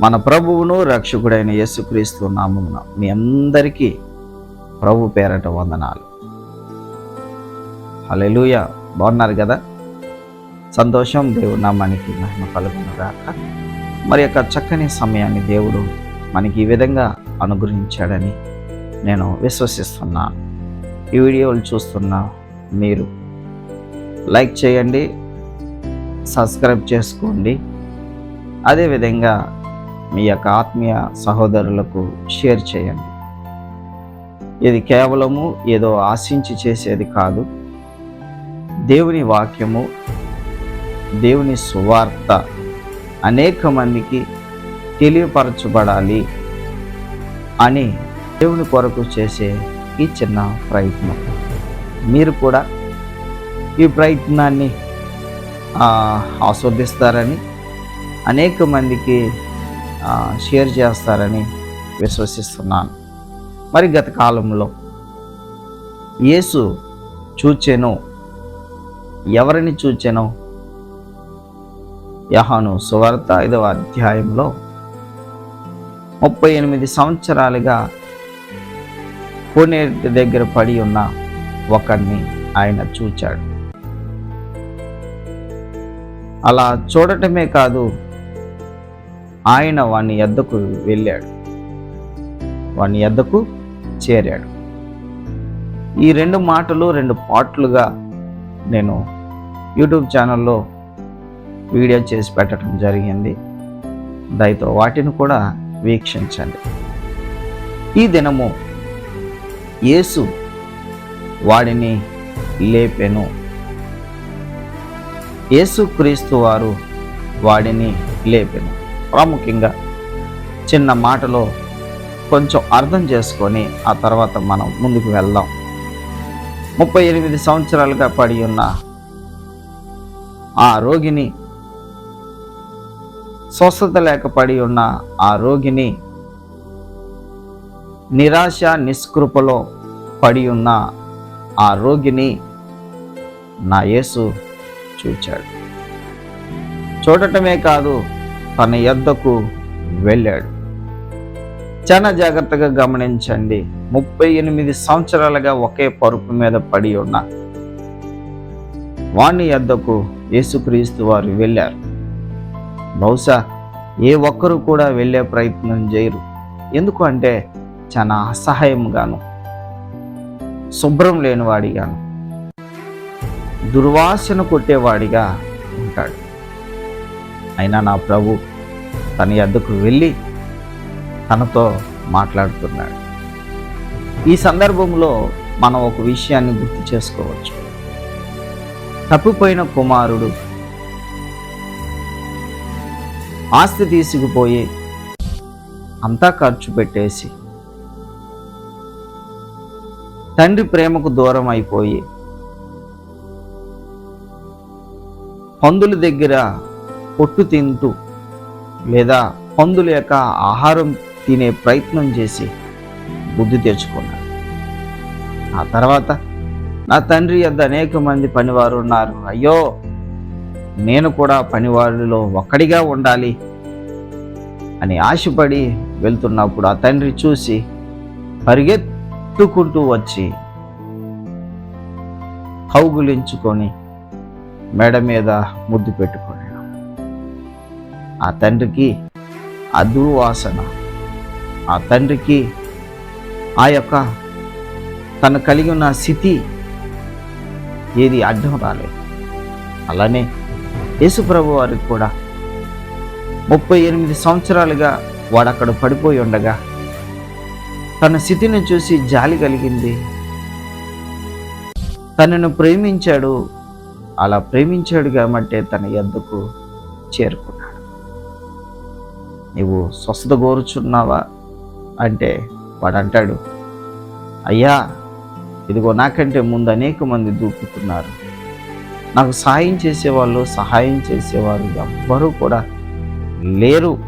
మన ప్రభువును రక్షకుడైన యేసుక్రీస్తు నామమున మీ అందరికీ ప్రభు పేరట వందనాలు. హల్లెలూయ. బాగున్నారు కదా? సంతోషం దేవుడు నామానికి మహిమ కలుగునుగాక మరి యొక్క చక్కని సమయాన్ని దేవుడు మనకి ఈ విధంగా అనుగ్రహించాడని నేను విశ్వసిస్తున్నాను ఈ వీడియోలు చూస్తున్న మీరు లైక్ చేయండి సబ్స్క్రైబ్ చేసుకోండి. అదేవిధంగా మీ యొక్క ఆత్మీయ సహోదరులకు షేర్ చేయండి. ఇది కేవలము ఏదో ఆశించి చేసేది కాదు. దేవుని వాక్యము దేవుని సువార్త అనేక మందికి తెలియపరచబడాలి అని దేవుని కొరకు చేసే ఈ చిన్న ప్రయత్నం. మీరు కూడా ఈ ప్రయత్నాన్ని ఆస్వాదిస్తారని అనేక మందికి షేర్ చేస్తారని విశ్వసిస్తున్నాను. మరి గత కాలంలో యేసు చూచెను. ఎవరిని చూచెను? యహాను సువార్త ఐదవ అధ్యాయంలో ముప్పై ఎనిమిది సంవత్సరాలుగా కోనేటి దగ్గర పడి ఉన్న ఒకరిని ఆయన చూచాడు. అలా చూడటమే కాదు ఆయన వాని ఎద్దకు వెళ్ళాడు. వాని ఎద్దకు చేరాడు. ఈ రెండు మాటలు రెండు పాటలుగా నేను యూట్యూబ్ ఛానల్లో వీడియో చేసి పెట్టడం జరిగింది. దయతో వాటిని కూడా వీక్షించండి. ఈ దినము యేసు వాడిని లేపెను. యేసుక్రీస్తు వారు వాడిని లేపెను. ప్రాముఖ్యంగా చిన్న మాటలో కొంచెం అర్థం చేసుకొని ఆ తర్వాత మనం ముందుకు వెళ్దాం. ముప్పై ఎనిమిది సంవత్సరాలుగా పడి ఉన్న ఆ రోగిని స్వస్థత లేక పడి ఉన్న ఆ రోగిని నిరాశ నిస్కృపలో పడి ఉన్న ఆ రోగిని నా యేసు చూచాడు. చూడటమే కాదు తన యొద్దకు వెళ్ళాడు. చాలా జాగ్రత్తగా గమనించండి ముప్పై ఎనిమిది సంవత్సరాలుగా ఒకే పరుపు మీద పడి ఉన్న వాణి యొద్దకు యేసుక్రీస్తు వారు వెళ్ళారు. బహుశా ఏ ఒక్కరు కూడా వెళ్ళే ప్రయత్నం చేయరు. ఎందుకు అంటే చాలా అసహాయంగాను శుభ్రం లేనివాడిగాను దుర్వాసన కొట్టేవాడిగా ఉంటాడు. అయినా నా ప్రభు తన యొద్దకు వెళ్ళి తనతో మాట్లాడుతున్నాడు. ఈ సందర్భంలో మనం ఒక విషయాన్ని గుర్తు చేసుకోవచ్చు. తప్పిపోయిన కుమారుడు ఆస్తి తీసుకుపోయి అంతా ఖర్చు పెట్టేసి తండ్రి ప్రేమకు దూరం అయిపోయి పందుల దగ్గర పొట్టు తింటూ లేదా పందుల యొక్క ఆహారం తినే ప్రయత్నం చేసి బుద్ధి తెచ్చుకున్నాడు ఆ తర్వాత నా తండ్రి యొద్ అనేక మంది పనివారు ఉన్నారు. అయ్యో నేను కూడా పనివారిలో ఒక్కడిగా ఉండాలి అని ఆశపడి వెళ్తున్నప్పుడు ఆ తండ్రి చూసి పరిగెత్తుకుంటూ వచ్చి కౌగులించుకొని మెడ మీద ముద్దు పెట్టుకుని ఆ తండ్రికి ఆ దుర్వాసన ఆ తండ్రికి ఆ యొక్క తను కలిగి ఉన్న స్థితి ఏది అడ్డం రాలేదు అలానే యేసుప్రభు వారికి కూడా ముప్పై ఎనిమిది సంవత్సరాలుగా వాడు అక్కడ పడిపోయి ఉండగా తన స్థితిని చూసి జాలి కలిగింది. తనను ప్రేమించాడు. అలా ప్రేమించాడు కాబట్టి తన ఎద్దుకు చేరుకున్నాడు. నీవు స్వస్థత కోరుచున్నావా? అంటే వాడు అంటాడు అయ్యా ఇదిగో నాకంటే ముందు అనేక మంది దూకుతున్నారు. నాకు సహాయం చేసేవాళ్ళు సహాయం చేసేవారు ఎవ్వరూ కూడా లేరు.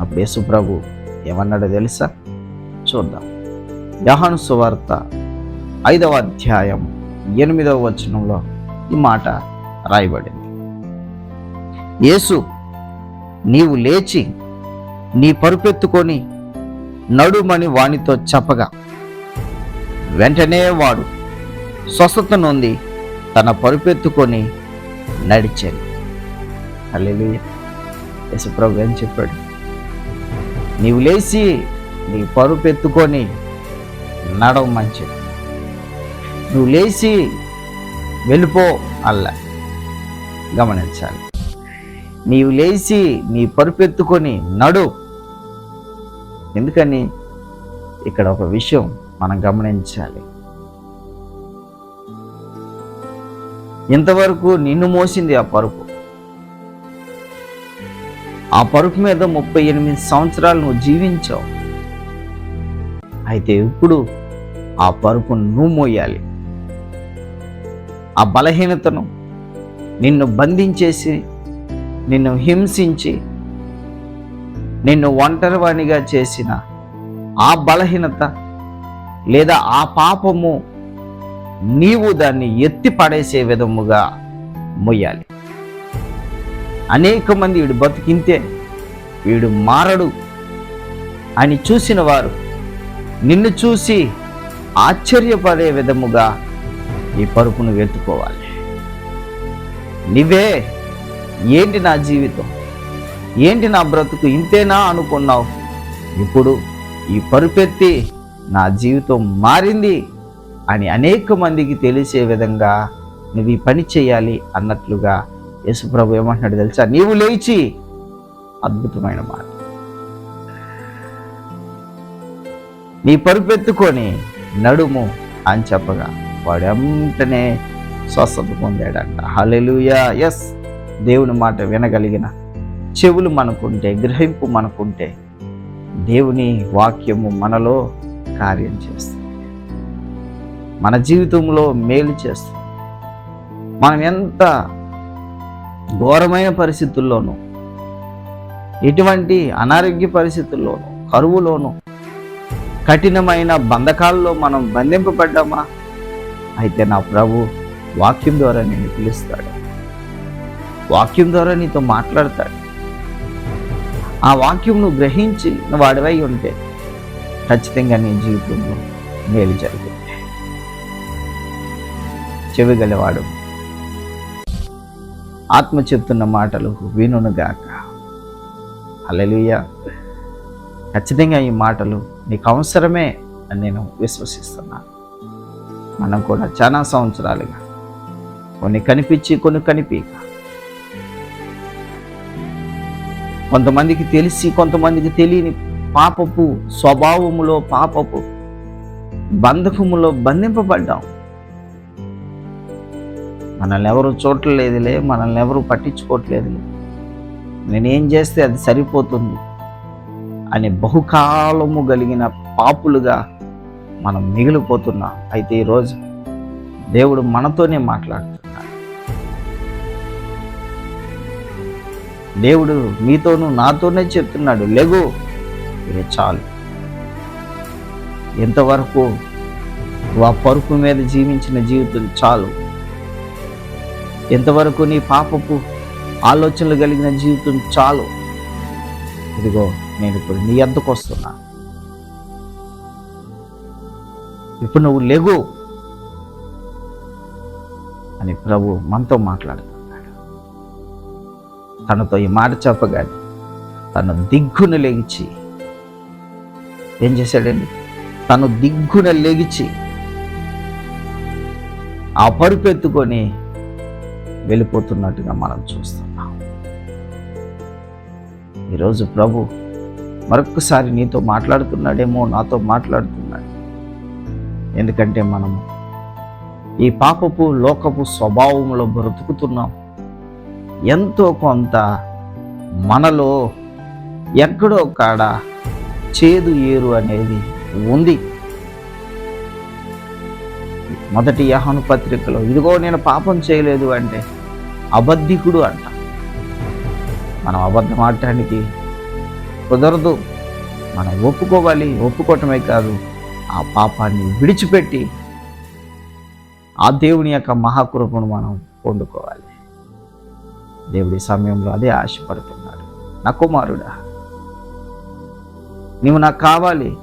అప్పుడు యేసుప్రభు ఏమన్నాడో తెలుసా? చూద్దాం. యహాను సువార్త ఐదవ అధ్యాయం ఎనిమిదవ వచనంలో ఈ మాట రాయబడింది. యేసు నీవు లేచి నీ పరుపెత్తుకొని నడుమని వానితో చెప్పగా వెంటనే వాడు స్వస్థత నొంది తన పరుపెత్తుకొని నడిచాడు. అల్లెలు యశుప్రభు ఏం చెప్పాడు? నీవు లేచి నీ పరుపెత్తుకొని నడవమని మంచిది నువ్వు లేచి వెళ్ళిపో అల్లా. గమనించాలి. నీవు లేచి నీ పరుపెత్తుకొని నడు. ఎందుకని? ఇక్కడ ఒక విషయం మనం గమనించాలి. ఇంతవరకు నిన్ను మోసింది ఆ పరుపు. ఆ పరుపు మీద ముప్పై ఎనిమిది సంవత్సరాలు నువ్వు జీవించావు. అయితే ఇప్పుడు ఆ పరుపు నువ్వు మోయాలి. ఆ బలహీనతను నిన్ను బంధించేసి నిన్ను హింసించి నిన్ను ఒంటరివాణిగా చేసిన ఆ బలహీనత లేదా ఆ పాపము నీవు దాన్ని ఎత్తి పడేసే విధముగా మొయ్యాలి. అనేక మంది వీడు బతికింతే వీడు మారడు అని చూసిన వారు నిన్ను చూసి ఆశ్చర్యపడే విధముగా ఈ పరుపును వెతుకోవాలి నీవే ఏంటి నా జీవితం? ఏంటి నా బ్రతుకు? ఇంతేనా అనుకున్నావు? ఇప్పుడు ఈ పరుపెత్తి నా జీవితం మారింది అని అనేక మందికి తెలిసే విధంగా నువ్వు ఈ పని చేయాలి అన్నట్లుగా యేసుప్రభు ఏమంటున్నాడు తెలుసా? నీవు లేచి అద్భుతమైన మాట నీ పరుపెత్తుకొని నడుము అని చెప్పగా వాడు వెంటనే స్వస్థత పొందాడంట. హలెలుయా ఎస్ దేవుని మాట వినగలిగిన చెవులు మనకుంటే గ్రహింపు మనకుంటే దేవుని వాక్యము మనలో కార్యం చేస్తుంది. మన జీవితంలో మేలు చేస్తుంది. మనం ఎంత ఘోరమైన పరిస్థితుల్లోనూ ఎటువంటి అనారోగ్య పరిస్థితుల్లోనూ కరువులోనూ కఠినమైన బంధకాల్లో మనం బంధింపబడ్డామా? అయితే నా ప్రభు వాక్యం ద్వారా నేను పిలుస్తాడు. వాక్యం ద్వారా నీతో మాట్లాడతాడు. ఆ వాక్యం నువ్వు గ్రహించి వాడివై ఉంటే ఖచ్చితంగా నీ జీవితంలో మేలు జరుగుతుంది. చెవిగలవాడు ఆత్మ చెప్తున్న మాటలు వినుగాక అలలుయ ఖచ్చితంగా ఈ మాటలు నీకు అవసరమే అని నేను విశ్వసిస్తున్నాను. మనం కూడా చాలా సంవత్సరాలుగా కొన్ని కనిపించి కొన్ని కనిపించ కొంతమందికి తెలిసి కొంతమందికి తెలియని పాపపు స్వభావములో పాపపు బంధకములో బంధింపబడ్డాం. మనల్ని ఎవరు చూడలేదులే మనల్ని ఎవరు పట్టించుకోవట్లేదులే. నేనేం చేస్తే అది సరిపోతుంది అని బహుకాలము కలిగిన పాపులుగా మనం మిగిలిపోతున్నాం. అయితే ఈరోజు దేవుడు మనతోనే మాట్లాడుతున్నాడు. దేవుడు మీతోనూ నాతోనే చెప్తున్నాడు లెగు ఇక చాలు. ఎంతవరకు ఆ పరుపు మీద జీవించిన జీవితం చాలు. ఎంతవరకు నీ పాపపు ఆలోచనలు కలిగిన జీవితం చాలు. ఇదిగో నేను ఇప్పుడు నీ అద్దకు వస్తున్నా. ఇప్పుడు నువ్వు లెగు అని ప్రభు మనతో మాట్లాడుతున్నాడు తనతో ఈ మాట చెప్పగానే తను దిగ్గున లేచి ఏం చేశాడండి? తను దిగ్గున లేచి ఆ పరుపెత్తుకొని వెళ్ళిపోతున్నట్టుగా మనం చూస్తున్నాం. ఈరోజు ప్రభు మరొకసారి నీతో మాట్లాడుతున్నాడేమో నాతో మాట్లాడుతున్నాడు. ఎందుకంటే మనము ఈ పాపపు లోకపు స్వభావంలో బ్రతుకుతున్నాం. ఎంతో కొంత మనలో ఎక్కడో కాడ చేదు ఏరు అనేది ఉంది. మొదటి యహను పత్రికలో ఇదిగో నేను పాపం చేయలేదు అంటే అబద్ధికుడు అంట. మనం అబద్ధం ఆడటానికి కుదరదు. మనం ఒప్పుకోవాలి. ఒప్పుకోవటమే కాదు ఆ పాపాన్ని విడిచిపెట్టి ఆ దేవుని యొక్క మహాకృపను మనం పొందుకోవాలి. దేవుడి సమయంలో అదే ఆశపడుతున్నాడు. నా కుమారుడా నీవు నాకు కావాలి.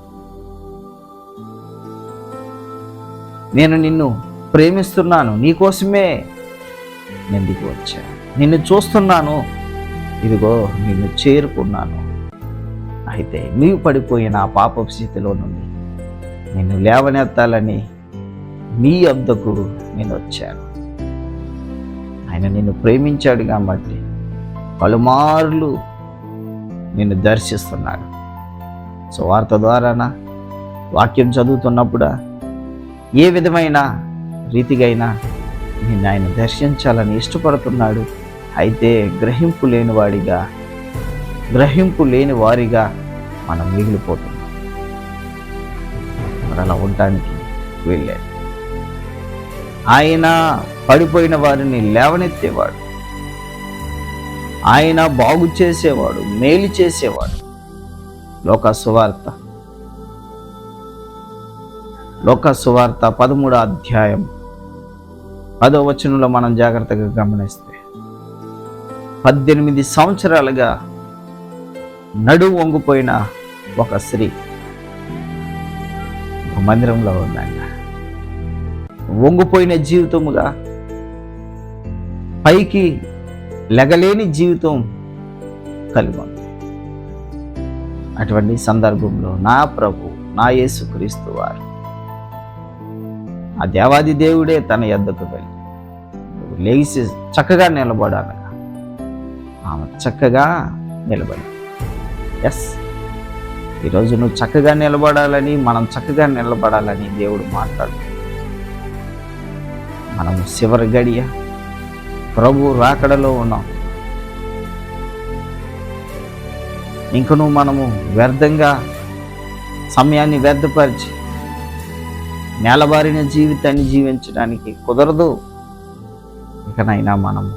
నేను నిన్ను ప్రేమిస్తున్నాను నీకోసమే నేను దిగి వచ్చాను నిన్ను చూస్తున్నాను ఇదిగో నిన్ను చేరుకున్నాను. అయితే నీవు పడిపోయిన ఆ పాప స్థితిలో నుండి నిన్ను లేవనెత్తాలని నీ వద్దకు నేను వచ్చాను. ఆయన నిన్ను ప్రేమించాడు కాబట్టి పలుమార్లు నిన్ను దర్శిస్తున్నాడు సో వార్త ద్వారానా? వాక్యం చదువుతున్నప్పుడా ఏ విధమైన రీతిగైనా నిన్ను ఆయన దర్శించాలని ఇష్టపడుతున్నాడు. అయితే గ్రహింపు లేని వాడిగా గ్రహింపు లేని వారిగా మనం మిగిలిపోతున్నాం. మరి అలా ఉండటానికి వెళ్ళాడు ఆయన పడిపోయిన వారిని లేవనెత్తేవాడు. ఆయన బాగు చేసేవాడు మేలు చేసేవాడు. లోక సువార్త. లోక సువార్త పదమూడో అధ్యాయం. పదో వచనంలో మనం జాగ్రత్తగా గమనిస్తే పద్దెనిమిది సంవత్సరాలుగా నడు వంగిపోయిన ఒక స్త్రీ మందిరంలో ఉందంట. వంగిపోయిన జీవితముగా పైకి లెగలేని జీవితం కలిగి ఉంది. అటువంటి సందర్భంలో నా ప్రభు నా యేసుక్రీస్తు వారు ఆ దేవాది దేవుడే తన ఎద్దకు వెళ్ళి లేచి చక్కగా నిలబడాలగా ఆమె చక్కగా నిలబడి ఎస్ ఈరోజు నువ్వు చక్కగా నిలబడాలని మనం చక్కగా నిలబడాలని దేవుడు మాట్లాడు మనము చివరి గడియ ప్రభు రాకడలో ఉన్నాం. ఇంకను మనము వ్యర్థంగా సమయాన్ని వ్యర్థపరిచి నేలబారిన జీవితాన్ని జీవించడానికి కుదరదు. ఇకనైనా మనము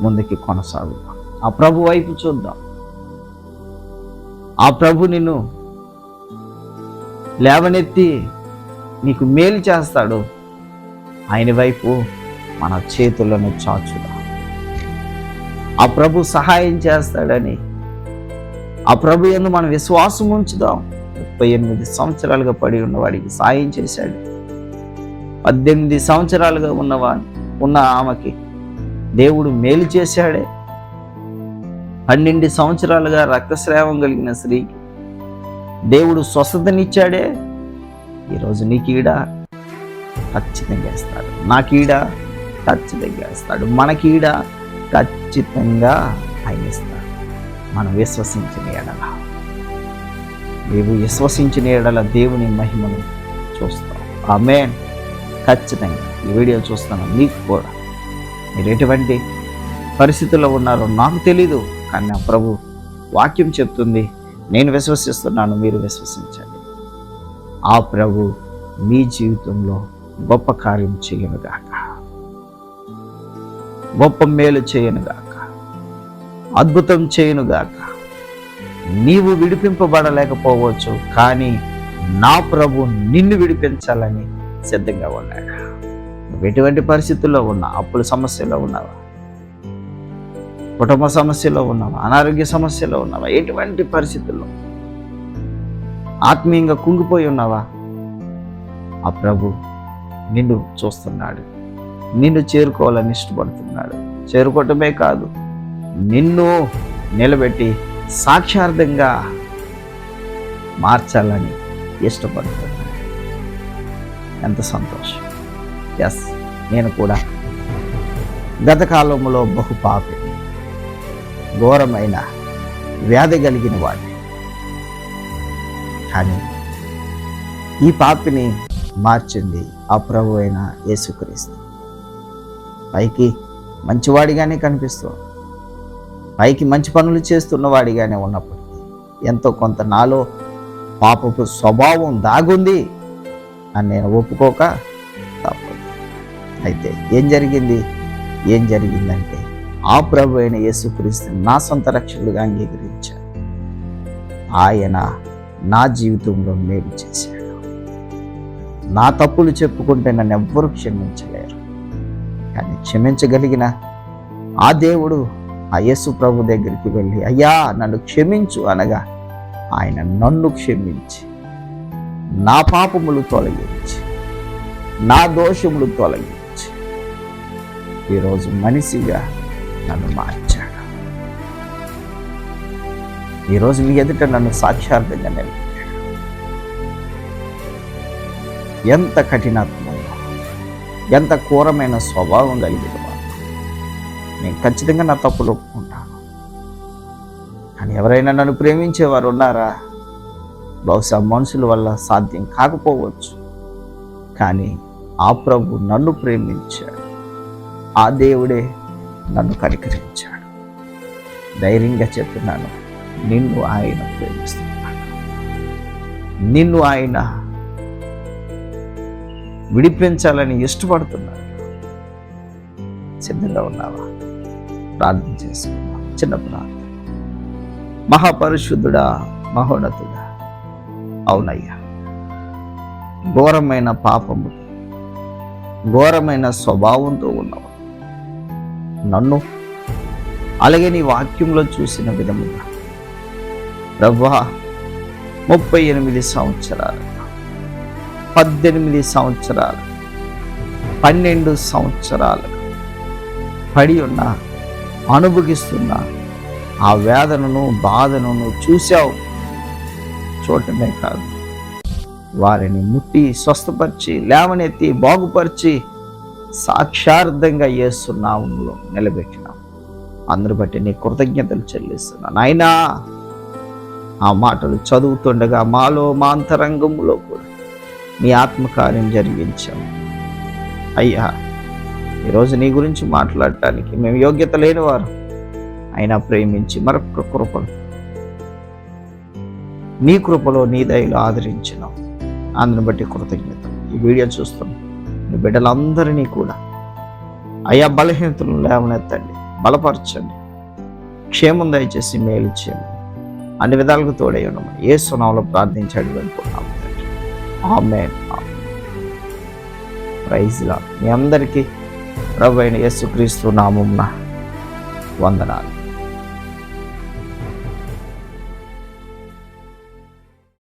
ముందుకి కొనసాగుదాం ఆ ప్రభు వైపు చూద్దాం. ఆ ప్రభు నిన్ను లేవనెత్తి నీకు మేలు చేస్తాడు. ఆయన వైపు మన చేతులను చాచుదా. ఆ ప్రభు సహాయం చేస్తాడని ఆ ప్రభు ఎందు మన విశ్వాసం ఉంచుదాం. ముప్పై ఎనిమిది సంవత్సరాలుగా పడి ఉన్నవాడికి సాయం చేశాడు. పద్దెనిమిది సంవత్సరాలుగా ఉన్నవా ఉన్న ఆమెకి దేవుడు మేలు చేశాడే. పన్నెండు సంవత్సరాలుగా రక్తస్రావం కలిగిన స్త్రీకి దేవుడు స్వస్థతనిచ్చాడే. ఈరోజు నీ కీడ ఖచ్చితంగా ఇస్తాడు నా కీడ ఖచ్చితంగా ఇస్తాడు మనకీడ ఖచ్చితంగా ఆయన ఇస్తాడు మనం విశ్వసించిన ఎడల. నీవు విశ్వసించిన ఎడల దేవుని మహిమను చూస్తాం ఆమె ఖచ్చితంగా ఈ వీడియో చూస్తాను మీకు కూడా. మీరు ఎటువంటి పరిస్థితుల్లో ఉన్నారో నాకు తెలీదు కానీ నా ప్రభు వాక్యం చెప్తుంది నేను విశ్వసిస్తున్నాను మీరు విశ్వసించండి. ఆ ప్రభు మీ జీవితంలో గొప్ప కార్యం చేయనుగాక. గొప్ప మేలు చేయనుగాక అద్భుతం చేయనుగాక నీవు విడిపింపబడలేకపోవచ్చు కానీ నా ప్రభు నిన్ను విడిపించాలని సిద్ధంగా ఉన్నాడు. నువ్వు ఎటువంటి పరిస్థితుల్లో ఉన్నా అప్పుల సమస్యలో ఉన్నావా? కుటుంబ సమస్యలో ఉన్నావా? అనారోగ్య సమస్యలో ఉన్నావా? ఎటువంటి పరిస్థితుల్లో? ఆత్మీయంగా కుంగిపోయి ఉన్నావా? ఆ ప్రభు నిన్ను చూస్తున్నాడు. నిన్ను చేరుకోవాలని ఇష్టపడుతున్నాడు. చేరుకోవటమే కాదు నిన్ను నిలబెట్టి సాక్షార్థంగా మార్చాలని ఇష్టపడుతున్నాడు. ఎంత సంతోషం. ఎస్ నేను కూడా గత కాలంలో బహు పాపి ఘోరమైన వ్యాధి కలిగిన వాడిని. కానీ ఈ పాపిని మార్చింది ఆ ప్రభు అయిన యేసుక్రీస్తు. పైకి మంచివాడిగానే కనిపిస్తుంది పైకి మంచి పనులు చేస్తున్నవాడిగానే ఉన్నప్పటికీ ఎంతో కొంత నాలో పాపపు స్వభావం దాగుంది అని నేను ఒప్పుకోక తప్పదు. అయితే ఏం జరిగింది? ఏం జరిగిందంటే ఆ ప్రభు అయిన యేసుక్రీస్తుని నా సొంత రక్షకుడిగా అంగీకరించాను ఆయన నా జీవితంలో మేలు చేశాడు. నా తప్పులు చెప్పుకుంటే నన్ను ఎవ్వరూ క్షమించలేదు కానీ క్షమించగలిగిన. ఆ దేవుడు ఆ యేసు ప్రభు దగ్గరికి వెళ్ళి అయ్యా నన్ను క్షమించు అనగా ఆయన నన్ను క్షమించి నా పాపములు తొలగించి నా దోషములు తొలగించి ఈరోజు మనిషిగా నన్ను మార్చాడు. ఈరోజు మీ ఎదుట నన్ను సాక్షార్థంగా నిలబెట్టాడు. ఎంత కఠినాత్మంగా ఎంత ఘోరమైన స్వభావం కలిగిన నేను ఖచ్చితంగా నా తప్పులు ఒప్పుకుంటాను. కానీ ఎవరైనా నన్ను ప్రేమించేవారు ఉన్నారా? బహుశా మనుషుల వల్ల సాధ్యం కాకపోవచ్చు. కానీ ఆ ప్రభు నన్ను ప్రేమించాడు. ఆ దేవుడే నన్ను కనికరించాడు. ధైర్యంగా చెప్తున్నాను నిన్ను ఆయన ప్రేమిస్తున్నాడు. నిన్ను ఆయన విడిపించాలని ఇష్టపడుతున్నాడు సిద్ధంగా ఉన్నావా? ప్రార్థన చేసుకున్నాం చిన్న ప్రార్థన. మహాపరిశుద్ధుడా మహోన్నతుడా. అవునయ్యా. ఘోరమైన పాపము ఘోరమైన స్వభావంతో ఉన్నావు నన్ను అలాగే నీ వాక్యంలో చూసిన విధముగా. ప్రభా ముప్పై ఎనిమిది సంవత్సరాలు. పద్దెనిమిది సంవత్సరాలు పన్నెండు సంవత్సరాలు పడి ఉన్న అనుభవిస్తున్న ఆ వేదనను బాధను చూశావు. చూడటమే కాదు. వారిని ముట్టి స్వస్థపరిచి లేవనెత్తి బాగుపరిచి సాక్షార్థంగా చేస్తున్నావు నిలబెట్టినాం. అందరు బట్టి నీ కృతజ్ఞతలు చెల్లిస్తున్నాను. అయినా ఆ మాటలు చదువుతుండగా మాలో మా అంతరంగంలో మీ నీ ఆత్మకార్యం జరిగించాం. అయ్యా ఈరోజు నీ గురించి మాట్లాడటానికి మేము యోగ్యత లేనివారు. అయినా ప్రేమించి మరొక కృపలు నీ కృపలో నీ దయలో ఆదరించినాం. అందుని బట్టి కృతజ్ఞత ఈ వీడియో చూస్తున్నాం నీ బిడ్డలందరినీ కూడా. అయ్యా బలహీనతలను లేవనెత్తండి బలపరచండి. క్షేమం దయచేసి మేలు చేయండి. అన్ని విధాలకు తోడై ఉండమని ఏ సునామలో ప్రార్థించాడు అనుకున్నాం ఆమె ప్రైజ్లా మీ అందరికీ ప్రభు అయిన యేసుక్రీస్తు నామమున వందనాలు.